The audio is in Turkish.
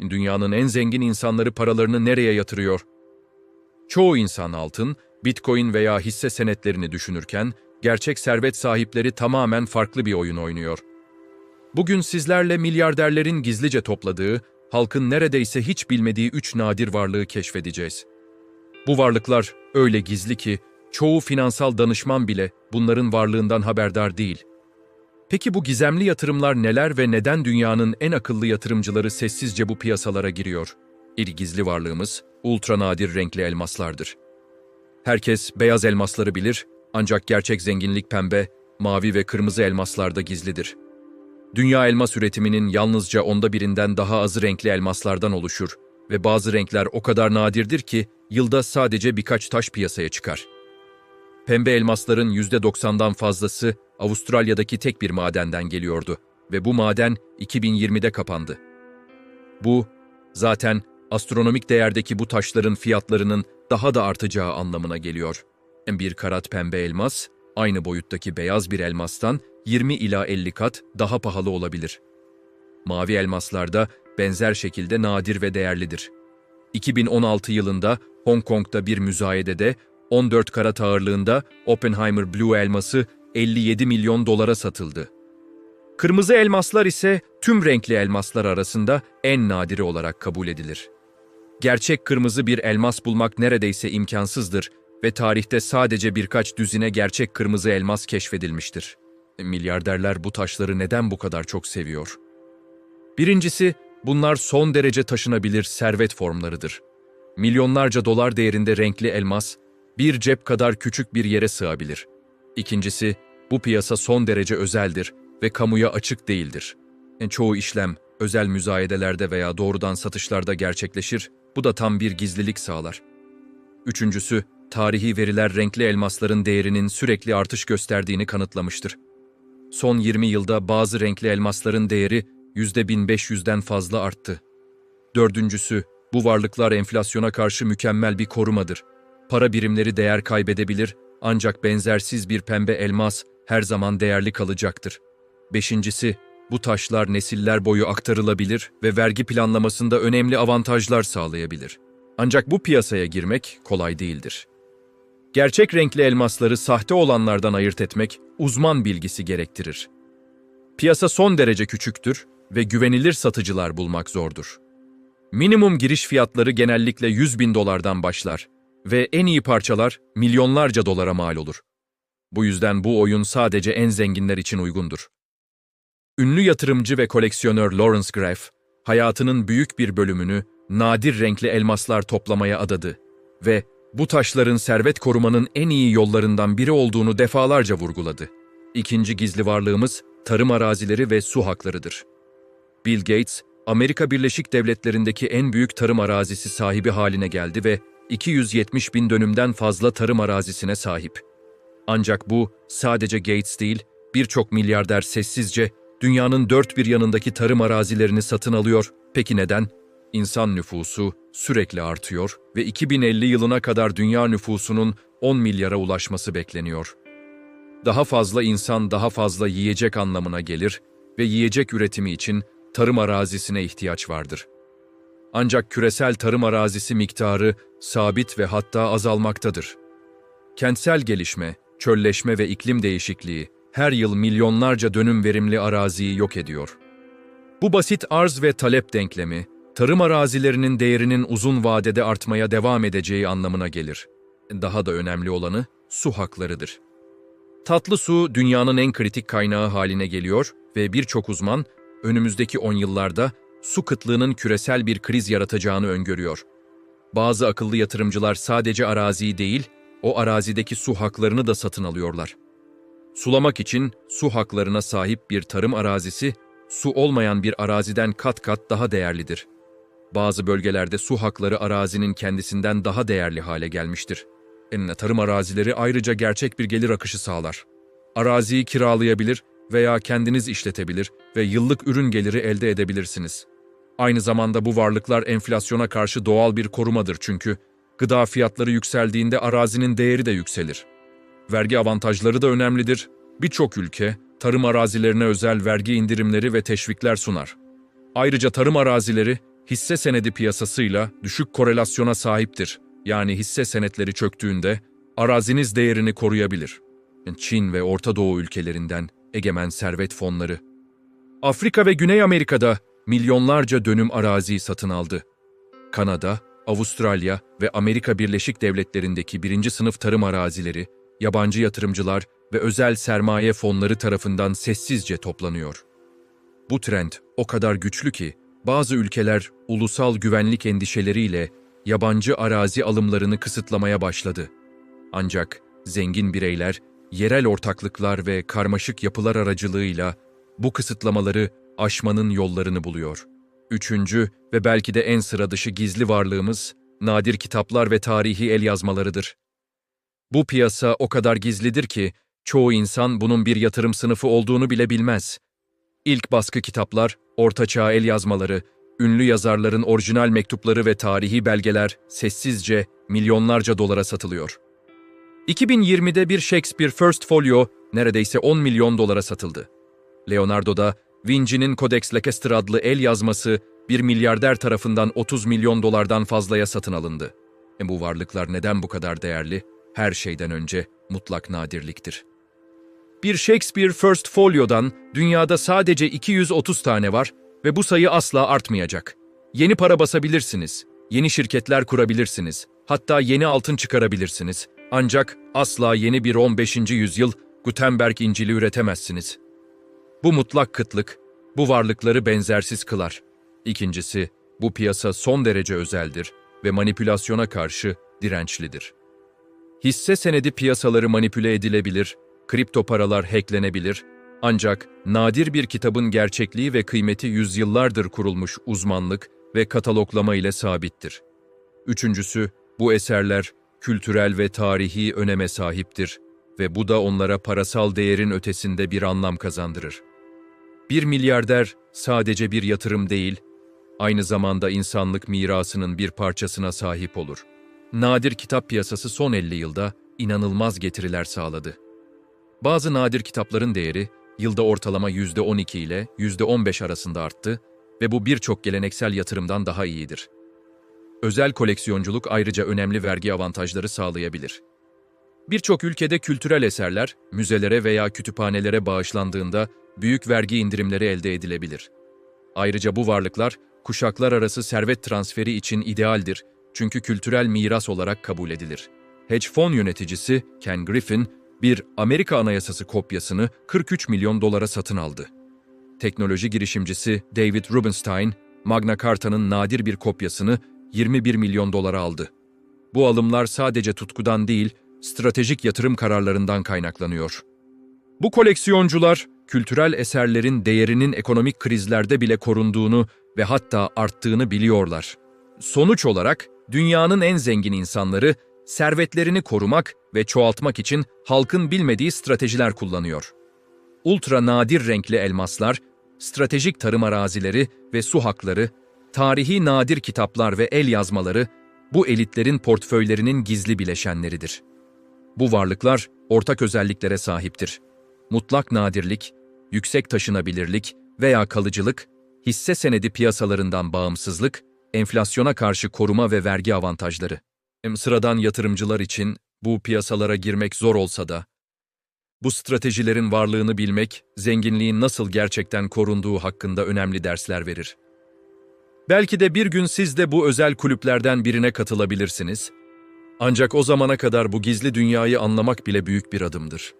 Dünyanın en zengin insanları paralarını nereye yatırıyor? Çoğu insan altın, bitcoin veya hisse senetlerini düşünürken, gerçek servet sahipleri tamamen farklı bir oyun oynuyor. Bugün sizlerle milyarderlerin gizlice topladığı, halkın neredeyse hiç bilmediği üç nadir varlığı keşfedeceğiz. Bu varlıklar öyle gizli ki, çoğu finansal danışman bile bunların varlığından haberdar değil. Peki bu gizemli yatırımlar neler ve neden dünyanın en akıllı yatırımcıları sessizce bu piyasalara giriyor? İlk gizli varlığımız, ultra nadir renkli elmaslardır. Herkes beyaz elmasları bilir, ancak gerçek zenginlik pembe, mavi ve kırmızı elmaslarda gizlidir. Dünya elmas üretiminin yalnızca onda birinden daha azı renkli elmaslardan oluşur ve bazı renkler o kadar nadirdir ki yılda sadece birkaç taş piyasaya çıkar. Pembe elmasların %90'dan fazlası Avustralya'daki tek bir madenden geliyordu ve bu maden 2020'de kapandı. Bu, zaten astronomik değerdeki bu taşların fiyatlarının daha da artacağı anlamına geliyor. Bir karat pembe elmas, aynı boyuttaki beyaz bir elmastan 20 ila 50 kat daha pahalı olabilir. Mavi elmaslar da benzer şekilde nadir ve değerlidir. 2016 yılında Hong Kong'da bir müzayedede 14 karat ağırlığında Oppenheimer Blue elması 57 milyon dolara satıldı. Kırmızı elmaslar ise tüm renkli elmaslar arasında en nadiri olarak kabul edilir. Gerçek kırmızı bir elmas bulmak neredeyse imkansızdır ve tarihte sadece birkaç düzine gerçek kırmızı elmas keşfedilmiştir. Milyarderler bu taşları neden bu kadar çok seviyor? Birincisi, bunlar son derece taşınabilir servet formlarıdır. Milyonlarca dolar değerinde renkli elmas, bir cep kadar küçük bir yere sığabilir. İkincisi, bu piyasa son derece özeldir ve kamuya açık değildir. En çoğu işlem özel müzayedelerde veya doğrudan satışlarda gerçekleşir, bu da tam bir gizlilik sağlar. Üçüncüsü, tarihi veriler renkli elmasların değerinin sürekli artış gösterdiğini kanıtlamıştır. Son 20 yılda bazı renkli elmasların değeri %1500'den fazla arttı. Dördüncüsü, bu varlıklar enflasyona karşı mükemmel bir korumadır. Para birimleri değer kaybedebilir ancak benzersiz bir pembe elmas her zaman değerli kalacaktır. Beşincisi, bu taşlar nesiller boyu aktarılabilir ve vergi planlamasında önemli avantajlar sağlayabilir. Ancak bu piyasaya girmek kolay değildir. Gerçek renkli elmasları sahte olanlardan ayırt etmek uzman bilgisi gerektirir. Piyasa son derece küçüktür ve güvenilir satıcılar bulmak zordur. Minimum giriş fiyatları genellikle 100 bin dolardan başlar ve en iyi parçalar milyonlarca dolara mal olur. Bu yüzden bu oyun sadece en zenginler için uygundur. Ünlü yatırımcı ve koleksiyonör Lawrence Graff, hayatının büyük bir bölümünü nadir renkli elmaslar toplamaya adadı ve bu taşların servet korumanın en iyi yollarından biri olduğunu defalarca vurguladı. İkinci gizli varlığımız tarım arazileri ve su haklarıdır. Bill Gates, Amerika Birleşik Devletleri'ndeki en büyük tarım arazisi sahibi haline geldi ve 270 bin dönümden fazla tarım arazisine sahip. Ancak bu sadece Gates değil, birçok milyarder sessizce dünyanın dört bir yanındaki tarım arazilerini satın alıyor. Peki neden? İnsan nüfusu sürekli artıyor ve 2050 yılına kadar dünya nüfusunun 10 milyara ulaşması bekleniyor. Daha fazla insan daha fazla yiyecek anlamına gelir ve yiyecek üretimi için tarım arazisine ihtiyaç vardır. Ancak küresel tarım arazisi miktarı sabit ve hatta azalmaktadır. Kentsel gelişme, çölleşme ve iklim değişikliği her yıl milyonlarca dönüm verimli araziyi yok ediyor. Bu basit arz ve talep denklemi, tarım arazilerinin değerinin uzun vadede artmaya devam edeceği anlamına gelir. Daha da önemli olanı su haklarıdır. Tatlı su dünyanın en kritik kaynağı haline geliyor ve birçok uzman önümüzdeki 10 yıllarda su kıtlığının küresel bir kriz yaratacağını öngörüyor. Bazı akıllı yatırımcılar sadece araziyi değil, o arazideki su haklarını da satın alıyorlar. Sulamak için su haklarına sahip bir tarım arazisi, su olmayan bir araziden kat kat daha değerlidir. Bazı bölgelerde su hakları arazinin kendisinden daha değerli hale gelmiştir. Enine tarım arazileri ayrıca gerçek bir gelir akışı sağlar. Araziyi kiralayabilir veya kendiniz işletebilir ve yıllık ürün geliri elde edebilirsiniz. Aynı zamanda bu varlıklar enflasyona karşı doğal bir korumadır çünkü gıda fiyatları yükseldiğinde arazinin değeri de yükselir. Vergi avantajları da önemlidir. Birçok ülke tarım arazilerine özel vergi indirimleri ve teşvikler sunar. Ayrıca tarım arazileri hisse senedi piyasasıyla düşük korelasyona sahiptir. Yani hisse senetleri çöktüğünde araziniz değerini koruyabilir. Çin ve Orta Doğu ülkelerinden egemen servet fonları. Afrika ve Güney Amerika'da milyonlarca dönüm arazi satın aldı. Kanada, Avustralya ve Amerika Birleşik Devletleri'ndeki birinci sınıf tarım arazileri, yabancı yatırımcılar ve özel sermaye fonları tarafından sessizce toplanıyor. Bu trend o kadar güçlü ki bazı ülkeler ulusal güvenlik endişeleriyle yabancı arazi alımlarını kısıtlamaya başladı. Ancak zengin bireyler, yerel ortaklıklar ve karmaşık yapılar aracılığıyla bu kısıtlamaları aşmanın yollarını buluyor. Üçüncü ve belki de en sıra dışı gizli varlığımız, nadir kitaplar ve tarihi el yazmalarıdır. Bu piyasa o kadar gizlidir ki, çoğu insan bunun bir yatırım sınıfı olduğunu bile bilmez. İlk baskı kitaplar, ortaçağ el yazmaları, ünlü yazarların orijinal mektupları ve tarihi belgeler sessizce milyonlarca dolara satılıyor. 2020'de bir Shakespeare First Folio neredeyse 10 milyon dolara satıldı. Leonardo da Vinci'nin Codex Leicester adlı el yazması bir milyarder tarafından 30 milyon dolardan fazlaya satın alındı. E bu varlıklar neden bu kadar değerli? Her şeyden önce mutlak nadirliktir. Bir Shakespeare First Folio'dan dünyada sadece 230 tane var ve bu sayı asla artmayacak. Yeni para basabilirsiniz, yeni şirketler kurabilirsiniz, hatta yeni altın çıkarabilirsiniz. Ancak asla yeni bir 15. yüzyıl Gutenberg İncil'i üretemezsiniz. Bu mutlak kıtlık, bu varlıkları benzersiz kılar. İkincisi, bu piyasa son derece özeldir ve manipülasyona karşı dirençlidir. Hisse senedi piyasaları manipüle edilebilir, kripto paralar hacklenebilir, ancak nadir bir kitabın gerçekliği ve kıymeti yüzyıllardır kurulmuş uzmanlık ve kataloglama ile sabittir. Üçüncüsü, bu eserler kültürel ve tarihi öneme sahiptir ve bu da onlara parasal değerin ötesinde bir anlam kazandırır. Bir milyarder sadece bir yatırım değil, aynı zamanda insanlık mirasının bir parçasına sahip olur. Nadir kitap piyasası son 50 yılda inanılmaz getiriler sağladı. Bazı nadir kitapların değeri yılda ortalama %12 ile %15 arasında arttı ve bu birçok geleneksel yatırımdan daha iyidir. Özel koleksiyonculuk ayrıca önemli vergi avantajları sağlayabilir. Birçok ülkede kültürel eserler, müzelere veya kütüphanelere bağışlandığında büyük vergi indirimleri elde edilebilir. Ayrıca bu varlıklar, kuşaklar arası servet transferi için idealdir çünkü kültürel miras olarak kabul edilir. Hedge fon yöneticisi Ken Griffin, bir Amerika Anayasası kopyasını 43 milyon dolara satın aldı. Teknoloji girişimcisi David Rubenstein, Magna Carta'nın nadir bir kopyasını 21 milyon dolara aldı. Bu alımlar sadece tutkudan değil, stratejik yatırım kararlarından kaynaklanıyor. Bu koleksiyoncular, kültürel eserlerin değerinin ekonomik krizlerde bile korunduğunu ve hatta arttığını biliyorlar. Sonuç olarak, dünyanın en zengin insanları, servetlerini korumak ve çoğaltmak için halkın bilmediği stratejiler kullanıyor. Ultra nadir renkli elmaslar, stratejik tarım arazileri ve su hakları, tarihi nadir kitaplar ve el yazmaları, bu elitlerin portföylerinin gizli bileşenleridir. Bu varlıklar ortak özelliklere sahiptir. Mutlak nadirlik, yüksek taşınabilirlik veya kalıcılık, hisse senedi piyasalarından bağımsızlık, enflasyona karşı koruma ve vergi avantajları. Hem sıradan yatırımcılar için bu piyasalara girmek zor olsa da, bu stratejilerin varlığını bilmek, zenginliğin nasıl gerçekten korunduğu hakkında önemli dersler verir. Belki de bir gün siz de bu özel kulüplerden birine katılabilirsiniz. Ancak o zamana kadar bu gizli dünyayı anlamak bile büyük bir adımdır.